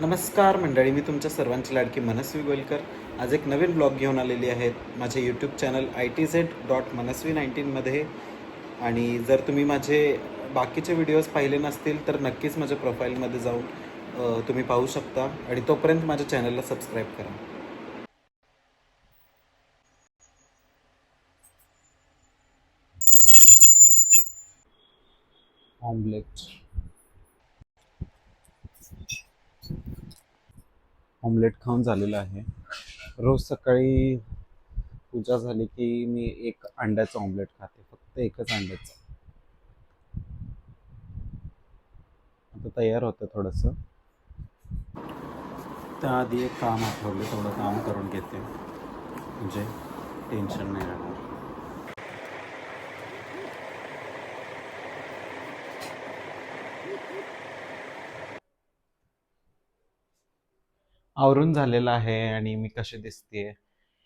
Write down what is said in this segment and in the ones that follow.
नमस्कार मंडळी मी तुमच्या सर्वांची लाडकी मनस्वी गोलकर. आज एक नवीन ब्लॉग घेऊन आलेली आहेत. माझे YouTube channel I T Z dot Manasvi नाईन्टीनमध्ये आणि जर तुम्ही माझे बाकीचे व्हिडिओज पाहिले नसतील तर नक्कीच माझ्या प्रोफाईलमध्ये जाऊन तुम्ही पाहू शकता. आणि तोपर्यंत माझ्या चॅनलला सबस्क्राईब करा. ऑमलेट ऑमलेट खाऊन झालेलं आहे. रोज सकाळी पूजा झाली की मी एक अंड्याचं ऑमलेट खाते फक्त एकच अंड्याचं. आता तयार होतं थोडंसं. त्याआधी एक काम आठवलं थोडं काम करून घेते. म्हणजे टेन्शन नाही राहणार. आवरून झालेलं आहे आणि मी कशी दिसते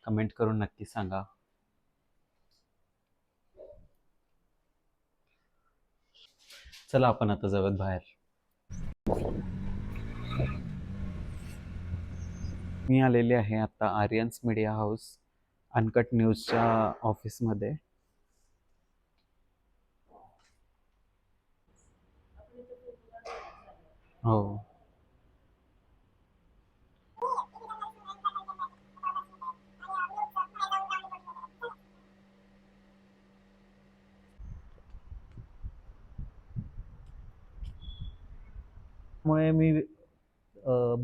कमेंट करून नक्की सांगा. चला आपण आता जाऊयात बाहेर. मी आलेले आहे आता आर्यन्स मीडिया हाऊस अनकट न्यूजच्या ऑफिसमध्ये. हो. मुळे मी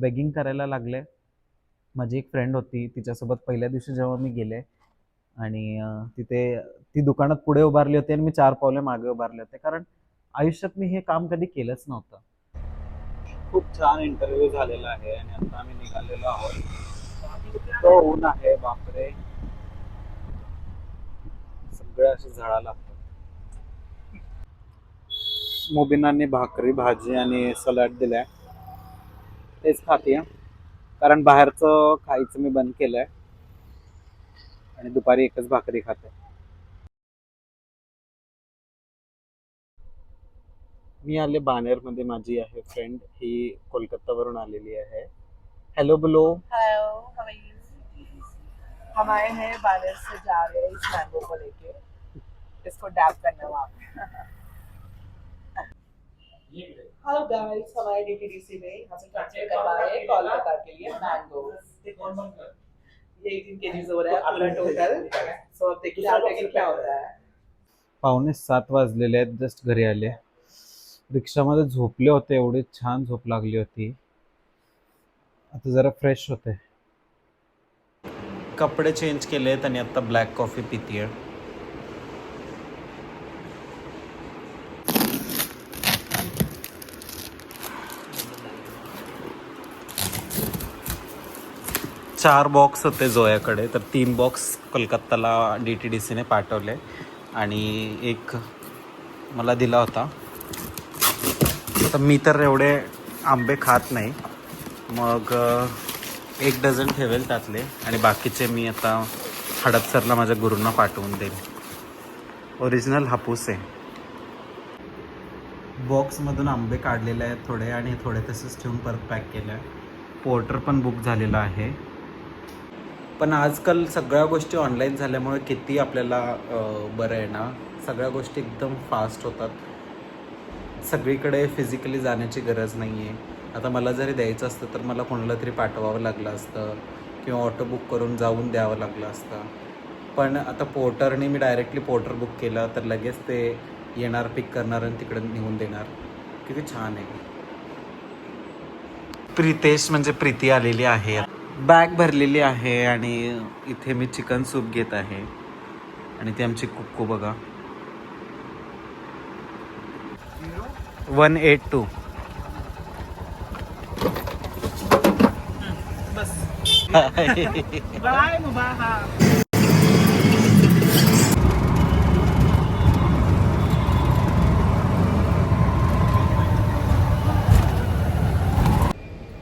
बेगिंग करायला लागले. माझी एक फ्रेंड होती तिच्यासोबत पहिल्या दिवशी जेव्हा मी गेले आणि तिथे ती दुकानात पुढे उभारली होती आणि मी चार पावले मागे उभारले होते. कारण आयुष्यात मी हे काम कधी केलंच नव्हतं. खूप छान इंटरव्ह्यू झालेला आहे आणि आता आम्ही निघालेलो आहोत. ऊन आहे बापरे. सगळे असे झाडा लागतात मोबिनांनी भाकरी भाजी आणि सलाड दिलाय. तेच खाते कारण बाहेरचं खायचं मी बंद केलंय. आणि दुपारी एकच भाकरी खाते. मी आले बानेरमध्ये माझी आहे फ्रेंड ही कोलकातावरून आलेली आहे. हॅलो बोलो हेलो हाउ हैं बानेर से जा रहे हैं इस मैंगो को लेके. इसको डैप करना वहाँ पे हेलो गाइस हमारे डीटीडीसी में यहाँ से ट्रांसफर करवा रहे हैं कोलकाता के लिए मैंगो ये एटीन के जीज हो रहा है अपना टोटल सो अब देखिए आगे क्या होता है? पावणे सात वाजलेले आहेत जस्ट घरी आले. रिक्षामध्ये झोपले होते एवढी छान झोप लागली होती. आता जरा फ्रेश होते. कपडे चेंज केलेत आणि आता ब्लॅक कॉफी पितीये. चार बॉक्स होते जोयाकडे. तर तीन बॉक्स कोलकाताला डी टी डी सीने पाठवले. आणि एक मला दिला होता. तर मी तर एवढे आंबे खात नाही. मग एक डझन ठेवेल त्यातले. आणि बाकीचे मी आता हडपसरला माझ्या गुरूंना पाठवून देईन. ओरिजिनल हापूस आहे. बॉक्समधून आंबे काढलेले आहेत थोडे. आणि थोडे तसेच ठेवून परत पॅक केले. आहे पोर्टर पण बुक झालेला आहे. पण आजकाल सगळ्या गोष्टी ऑनलाईन झाल्यामुळे किती आपल्याला बरं आहे ना? सगळ्या गोष्टी एकदम फास्ट होतात. सगळीकडे फिजिकली जाण्याची गरज नाही आहे आता मला जरी द्यायचं असतं तर मला कोणाला तरी पाठवावं लागलं असतं किंवा ऑटो बुक करून जाऊन द्यावं लागलं असतं. पण आता पोर्टरने मी डायरेक्टली पोर्टर बुक केलं तर लगेच ते येणार पिक करणार आणि तिकडे नेऊन देणार. किती छान आहे. प्रितेश म्हणजे प्रीती आलेली आहे बॅग भरलेली आहे आणि इथे मी चिकन सूप घेत आहे. आणि ती आमची कुक्कू बघा. One eight two.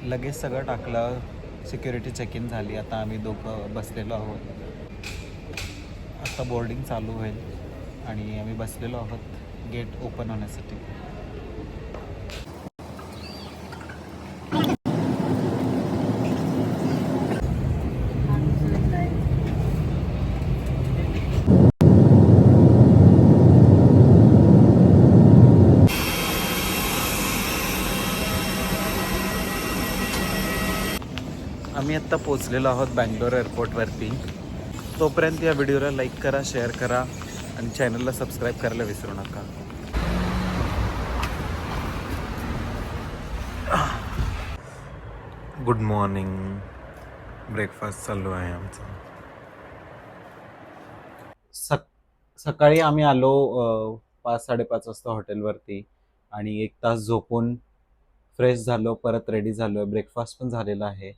लगेच सगळं टाकलं. सिक्युरिटी चेक इन झाली. आता आम्ही दोघं बसलेलो आहोत. आता बोर्डिंग चालू होईल आणि आम्ही बसलेलो आहोत. गेट ओपन होण्यासाठी. आम्ही आत्ता पोचलेलो आहोत बँगलोर एअरपोर्टवरती. तोपर्यंत या व्हिडिओला लाईक करा शेअर करा आणि चॅनलला सबस्क्राईब करायला विसरू नका. गुड मॉर्निंग ब्रेकफास्ट चालू आहे आमचा. सक सकाळी आम्ही आलो पाच साडेपाच वाजता हॉटेलवरती आणि एक तास झोपून फ्रेश झालो परत रेडी झालो ब्रेकफास्ट पण झालेला आहे.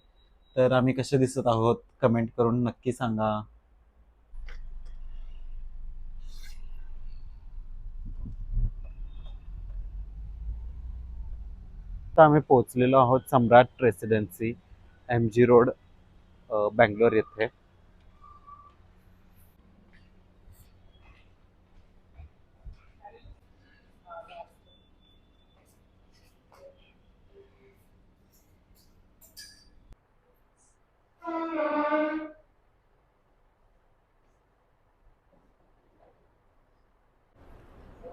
तर आम्ही कसे दिसत आहोत? कमेंट करून नक्की सांगा. तर आम्ही पोहोचलेलो आहोत Samrat residency M G road Bangalore येथे.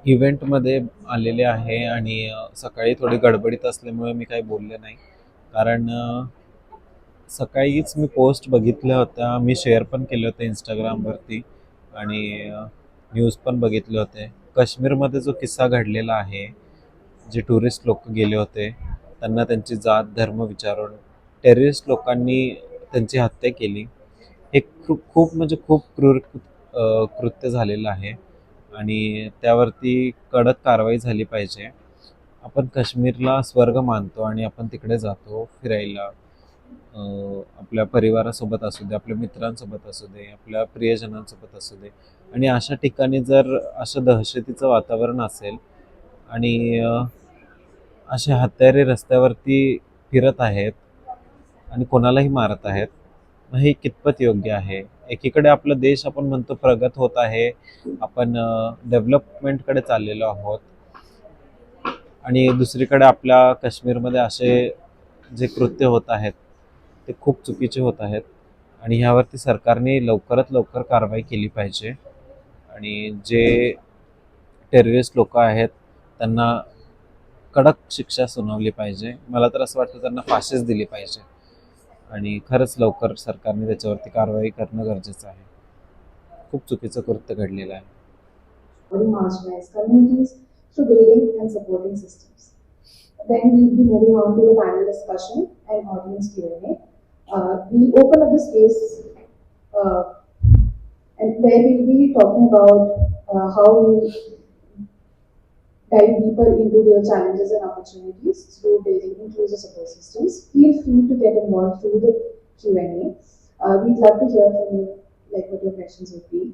इव्हेंटमध्ये आलेले आहे आणि सकाळी थोडी गडबडीत असल्यामुळे मी काही बोलले नाही. कारण सकाळीच मी पोस्ट बघितल्या होत्या. मी शेअर पण केले होते इंस्टाग्रामवरती आणि न्यूज पण बघितले होते. काश्मीरमध्ये जो किस्सा घडलेला आहे जे टुरिस्ट लोक गेले होते त्यांना त्यांची जात धर्म विचारून टेररिस्ट लोकांनी त्यांची हत्या केली. हे खूप खूप म्हणजे खूप क्रूर कृत्य झालेलं आहे. आणि त्यावरती कडक कारवाई झाली पाहिजे. आपण काश्मीरला स्वर्ग मानतो आणि आपण तिकडे जातो फिरायला. आपल्या परिवारासोबत असू दे आपल्या मित्रांसोबत असू दे आपल्या प्रियजनांसोबत असू दे. आणि अशा ठिकाणी जर असं दहशतीचं वातावरण असेल आणि असे हत्यारे रस्त्यावरती फिरत आहेत आणि कोणालाही मारत आहेत मग हे कितपत योग्य आहे? एकीकडे आपला देश आपण म्हणतो प्रगत होत आहे आपण डेव्हलपमेंटकडे चाललेलो आहोत. आणि दुसरीकडे आपल्या काश्मीरमध्ये असे जे कृत्य होत आहेत ते खूप चुकीचे होत आहेत. आणि ह्यावरती सरकारने लवकरात लवकर कारवाई केली पाहिजे. आणि जे टेररिस्ट लोक आहेत त्यांना कडक शिक्षा सुनावली पाहिजे. मला तर असं वाटतं त्यांना फाशीच दिली पाहिजे. आणि खरंच लवकर सरकारने त्याच्यावरती कारवाई करणं गरजेचं आहे खूप चुकीचं कृत्य घडलेलं आहे. Then we'll be moving on to the panel discussion and audience Q&A. Uh, we open up the space uh, and where we'll be talking about uh, how we dive deeper into the challenges and opportunities through building inclusive support systems. Feel free to get involved through the Q&A. Uh, we'd love to hear from you, like what your questions would be.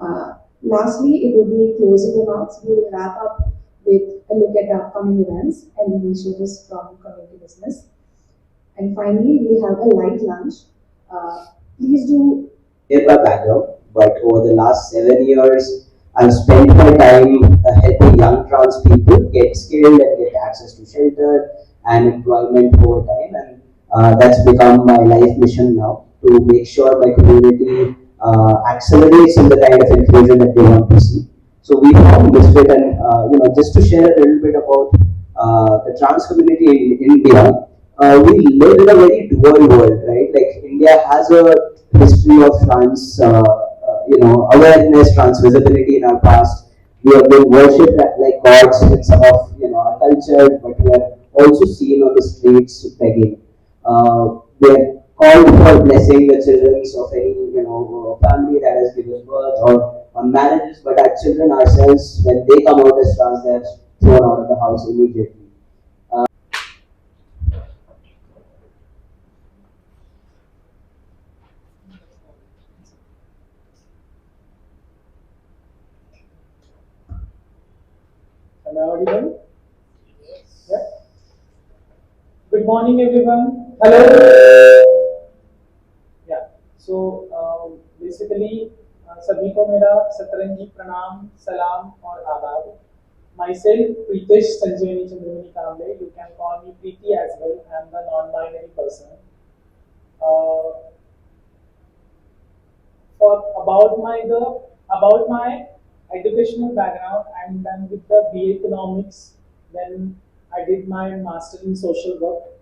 Uh, Lastly, it will be closing remarks. We will wrap up with a look at upcoming events and initiatives from community business. And finally, we have a light lunch. Uh, please do in my background, but over the last seven years, I've spent my time uh, helping young trans people get skilled and get access to shelter and employment over time, and uh, that's become my life mission now to make sure my community uh, accelerates in the kind of inclusion that they want to see. So we formed Misfit, and uh, you know, just to share a little bit about uh, the trans community in India, uh, we live in a very dual world, right? Like India has a history of trans, uh, you know, awareness, trans visibility in our past. We have been worshipped like- gods in some of you know our culture, but we are also seen on the streets begging. Uh, we are called for blessing the children of any you know family that has given birth or on marriages, but our children ourselves, when they come out as trans, they are thrown out of the house immediately. Am I? Yeah. Good morning, everyone. Hello. Yeah. So uh, basically, uh, सभी को मेरा सतरंगी प्रणाम सलाम और आदाब myself Pritesh sanjivani Chandramani Kamble you can call me Preeti as well I am the non-binary person uh, for about my the about my educational background I'm done with the BA economics then I did my master in social work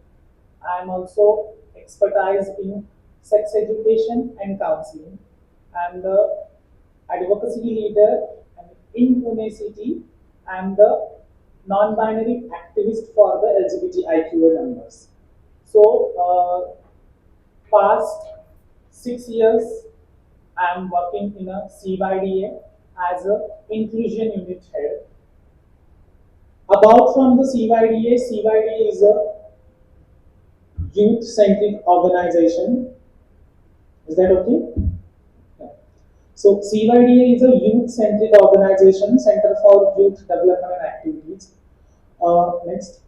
I am also expertise in sex education and counseling. I'm the advocacy leader in Pune city. I'm the non-binary activist for the LGBTIQA members. So, uh, past six years, I'm working in a CYDA as a inclusion unit head. About from the CYDA, CYDA is a youth-centric organization. Is that okay? So CYDA is a youth-centric organization, Center for Youth Development and Activities. Uh, next.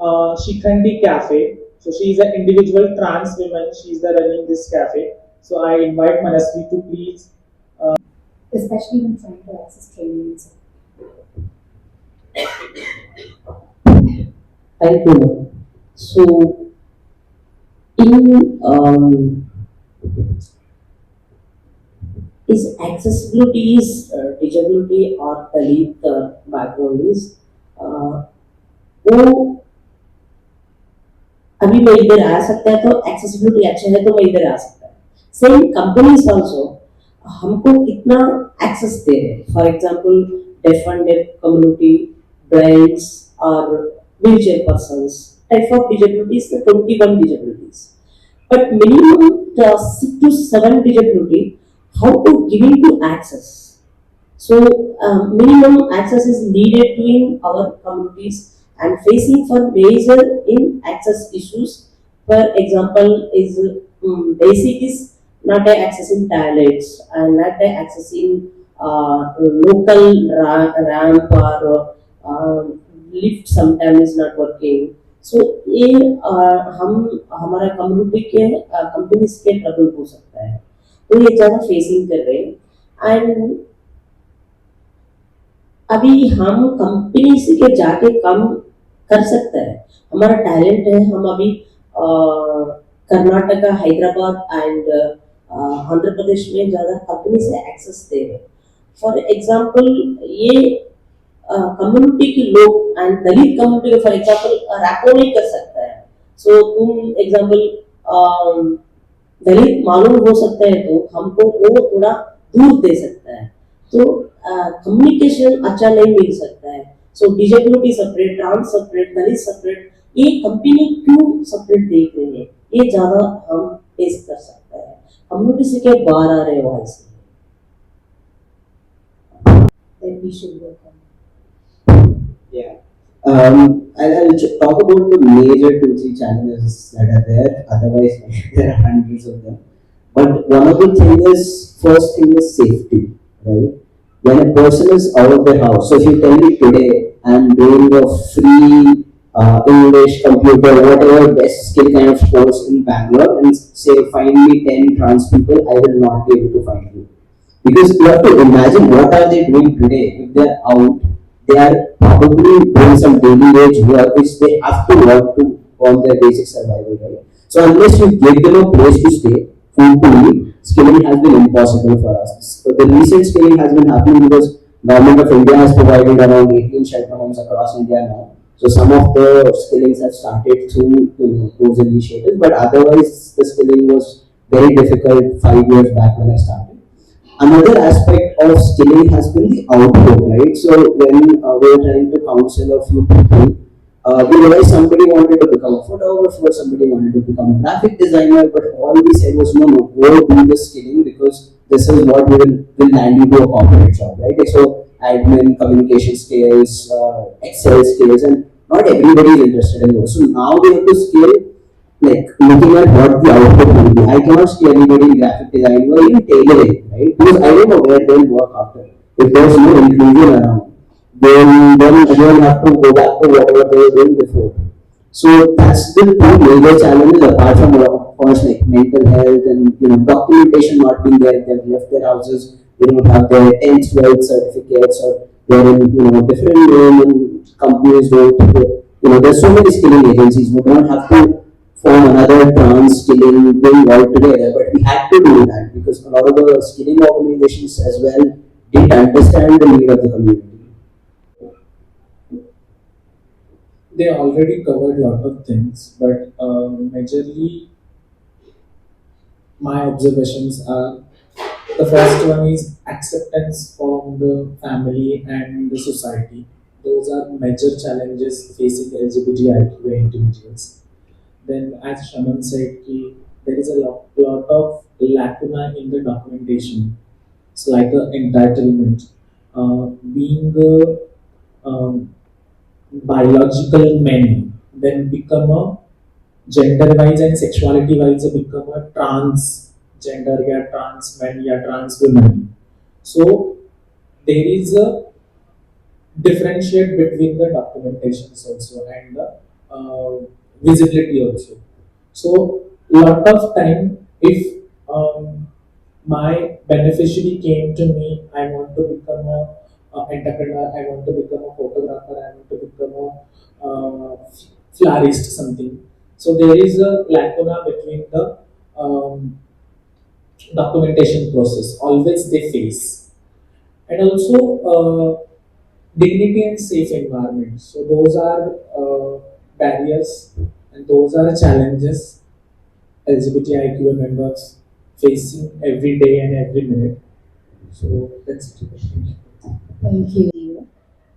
Uh, Shikhandi Cafe. So she is an individual trans woman. She is the running this cafe. So I invite Manasvi to please especially when trying to access trainings. Thank you. So, in um, is accessibility is uh, disability or Dalit uh, background is uh, वो अभी मैं इधर आ सकता है तो accessibility अच्छा है तो मैं इधर आ सकता है सेम कंपनीज ऑल्सो हमको कितना एक्सेस दे रहे हैं for example deaf and deaf community blinds और wheelchair persons. Type of disabilities, the 21 disabilities. But minimum uh, 6 to 7 disability, how to giving to access. So um, minimum access is needed to in our communities and facing for major in access issues. For example, is um, basic is not a accessing toilets and not a accessing uh, local ra- ramp or uh, lift sometimes is not working. So ये uh, हम हमारा community के companies के trouble हो सकता है। तो ये ज़्यादा फेसिंग कर रहे हैं। एंड अभी हम कंपनी से के जाके काम कर सकते हैं। हमारा टैलेंट है हम अभी कर्नाटका हैदराबाद एंड आंध्र प्रदेश में ज़्यादा कंपनी से एक्सेस दे रहे फॉर एग्ज़ाम्पल ये कम्युनिटी के लोग and Dalit community for example rapport नहीं कर सकता है। सो तुम एग्ज़ाम्पल दलित मालूम हो सकता है तो हमको वो थोड़ा दूर दे सकता है। तो कम्युनिकेशन अच्छा नहीं मिल सकता है। So disability separate trans separate Dalit separate ये कंपनी क्यों सेपरेट देख रही है? ये ज़्यादा हम फेस कर सकते हैं। कम्युनिटी से के बाहर आ रहे हो ऐसे Then we should work on. Yeah. Um, I'll, I'll ch- talk about the major two, three challenges that are there. Otherwise, there are hundreds of them. But one of the thing is, first thing is safety, right? When a person is out of their house, so if you tell me today, I'm doing a free uh, English, computer, whatever best skill kind of course in Bangalore, and say find me 10 trans people, I will not be able to find you. Because you have to imagine what are they doing today if they're out they are probably doing some daily wage work which they have to work to on their basic survival, right? So unless you give them a place to stay, food to eat, skilling has been impossible for us. So the recent skilling has been happening because government of India has provided around 18 shelter homes across India now. So some of the skillings have started through you know, those initiatives, but otherwise the skilling was very difficult five years back when I started another aspect of skilling has been the output, right? So when uh, we were trying to counsel a few people, uh, we realized somebody wanted to become a photographer, somebody wanted to become a graphic designer, but all we said was no, no, go do the skilling because this is what will, will land you to a corporate job, right? So admin, communication skills, uh, Excel skills, and not everybody is interested in those. So now we have to skill like looking at what the output will be. I cannot see anybody in graphic design or even tailoring, right? Because I don't know where they'll work after. If there's no inclusion around, then then again have to go back to whatever they were doing before. So that's the two major challenges apart from of course like mental health and you know documentation not being there, they've left their houses, they don't have 10th, 12th certificates or they're in you know different companies don't you know there's so many skilling agencies We don't have to form another trans skilling thing altogether, but we had to do that because a lot of the skilling organizations as well didn't understand the need of the community. they already covered a lot of things, but um, majorly, my observations are the first one is acceptance from the family and the society. Those are major challenges facing LGBTIQ individuals. Then, as Shaman said, there is a lot, lot of lacuna in the documentation. It's like an entitlement. Uh, being a um, biological men, then become a gender wise and sexuality wise become a trans gender या trans men या trans women. So there is a differentiate between the documentations also and the uh, visibility also. So lot of time if um, my beneficiary came to me, I want to become a, a entrepreneur, I want to become a photographer, I want to become a uh, florist, something. So there is a lacuna between the um, documentation process. Always they face, and also uh, dignity and safe environment. So those are uh, barriers, and those are challenges LGBTIQ members facing every day and every minute. So that's it. Thank you.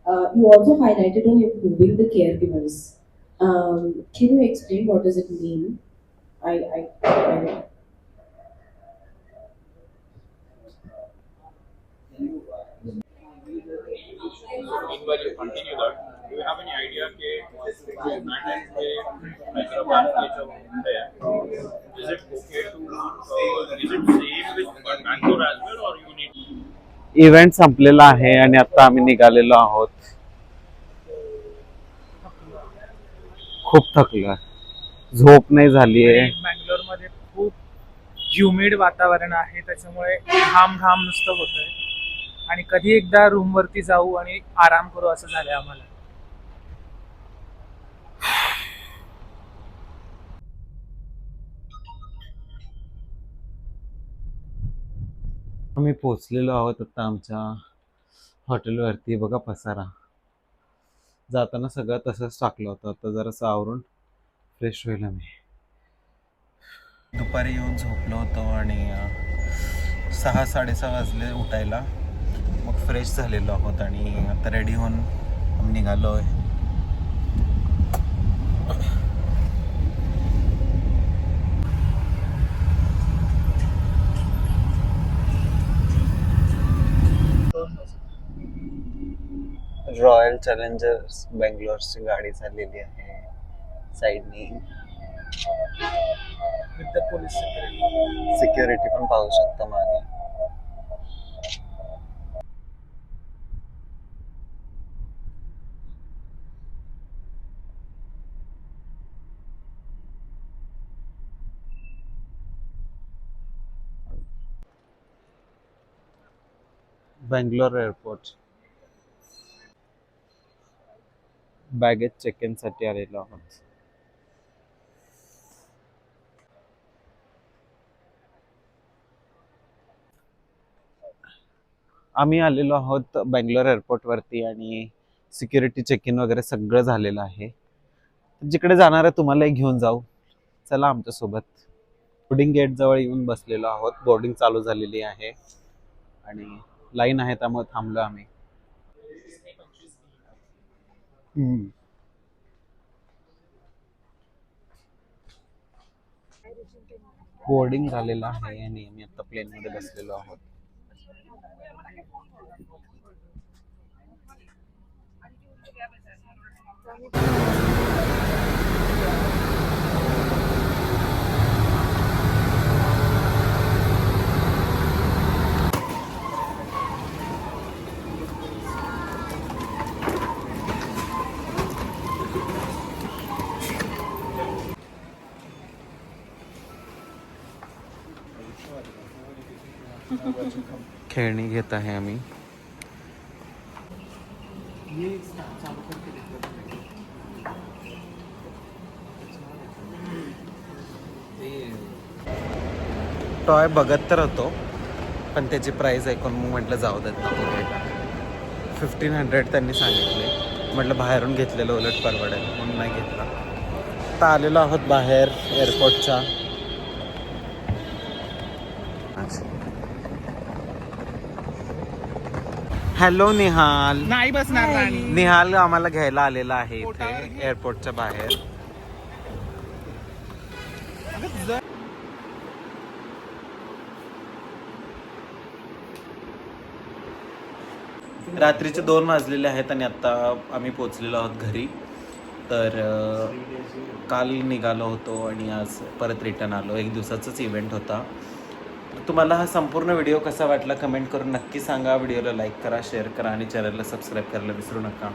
Uh, you also highlighted on improving the caregivers. Um, can you explain what does it mean? I, I, I Meanwhile, you continue that. Do you have any idea K manage K Hyderabad के जो है, is it okay to uh, is it same with Bangalore as well or you need event संपलेला आहे आणि आता आम्ही निघालेलो आहोत खूप थकलोय झोप नाही झालीये बँगलोरमध्ये खूप ह्युमिड वातावरण आहे त्याच्यामुळे घाम घाम नुसतं होतंय आणि कधी एकदा रूमवरती जाऊ आणि आराम करू असं झालंय आम्हाला. आम्ही पोचलेलो आहोत आता आमच्या हॉटेलवरती. बघा पसारा. जाताना सगळं तसंच टाकलं होतं. आता जरासं आवरून फ्रेश होईल आम्ही. दुपारी येऊन झोपलो होतो आणि सहा साडेसहा वाजले उठायला. मग फ्रेश झालेलो आहोत आणि आता रेडी होऊन आम्ही निघालो आहे रॉयल चॅलेंजर्स बेंगलोरची गाडी चाललेली आहे. साईडनी पोलीस सिक्युरिटी पण पाहू शकता मागे. बँगलोर एअरपोर्ट. बॅगेज चेक इनसाठी आलेलो आहोत. आम्ही आलेलो आहोत बेंगलोर एअरपोर्टवरती आणि सिक्युरिटी चेक इन वगैरे सगळं झालेलं आहे. जिकडे जाणार आहे तुम्हालाही घेऊन जाऊ. चला आमच्यासोबत. बोर्डिंग गेट जवळ येऊन बसलेलो आहोत. बोर्डिंग चालू झालेली आहे. आणि लाईन आहे त्यामुळे थांबलो आम्ही. बोर्डिंग झालेलं आहे आणि आम्ही आता प्लेनमध्ये बसलेलो आहोत खेळणी घेत आहे आम्ही. टॉय बघत तर होतो पण त्याची प्राईज ऐकून मग म्हटलं जाऊ देत ना फिफ्टीन हंड्रेड त्यांनी सांगितले. म्हटलं बाहेरून घेतलेलं उलट परवडेल म्हणून नाही घेतलं. आता आलेलो आहोत बाहेर एअरपोर्टच्या हॅलो निहाल. नाही बसणार राणी. निहाल आम्हाला घ्यायला आलेला आहे इथे एअरपोर्टच्या बाहेर. रात्रीचे दोन वाजलेले आहेत आणि आता आम्ही पोचलेलो आहोत घरी. तर काल निघालो होतो आणि आज परत रिटर्न आलो. एक दिवसाचाच इव्हेंट होता. तुम्हाला हा संपूर्ण व्हिडिओ कसा वाटला कमेंट करून नक्की सांगा. व्हिडिओला लाईक करा शेअर करा आणि चॅनलला सबस्क्राईब करायला विसरू नका.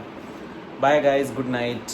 Bye guys good night